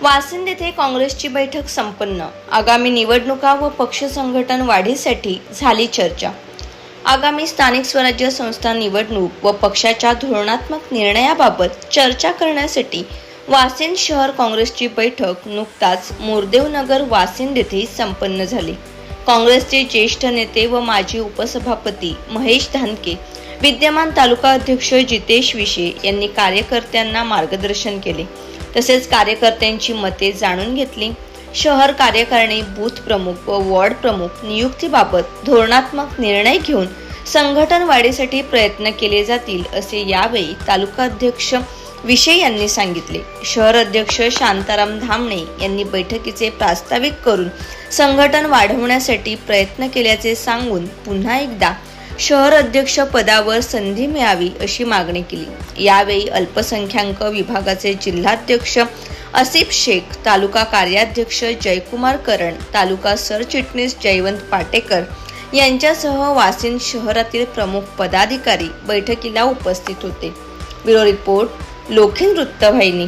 वासिंद येथे काँग्रेसची बैठक संपन्न. आगामी निवडणुका व पक्ष संघटन वाढीसाठी झाली चर्चा. आगामी स्थानिक स्वराज्य संस्था निवडणूक व पक्षाच्या धोरणात्मक निर्णयाबाबत चर्चा करण्यासाठी वासिंद शहर काँग्रेसची बैठक नुकताच मोरदेवनगर वासिंद येथे संपन्न झाली. काँग्रेसचे ज्येष्ठ नेते व माजी उपसभापती महेश धानके विद्यमान तालुका अध्यक्ष जितेश विशे यांनी कार्यकर्त्यांना मार्गदर्शन केले. तसेच कार्यकर्त्यांची मते जाणून घेतली. शहर कार्यकारिणी बूथ प्रमुख व वॉर्ड प्रमुख नियुक्तीबाबत धोरणात्मक निर्णय घेऊन संघटन वाढीसाठी प्रयत्न केले जातील असे यावेळी तालुका अध्यक्ष विषय यांनी सांगितले. शहर अध्यक्ष शांताराम धामणे यांनी बैठकीचे प्रास्ताविक करून संघटन वाढवण्यासाठी प्रयत्न केल्याचे सांगून पुन्हा एकदा शहर अध्यक्ष पदावर संधी मिळावी अशी मागणी केली. यावेळी अल्पसंख्याक विभागाचे जिल्हाध्यक्ष असिफ शेख तालुका कार्याध्यक्ष जयकुमार करण तालुका सरचिटणीस जयवंत पाटेकर यांच्यासह वासिन शहरातील प्रमुख पदाधिकारी बैठकीला उपस्थित होते. ब्युरो रिपोर्ट लोखिन वृत्तवाहिनी.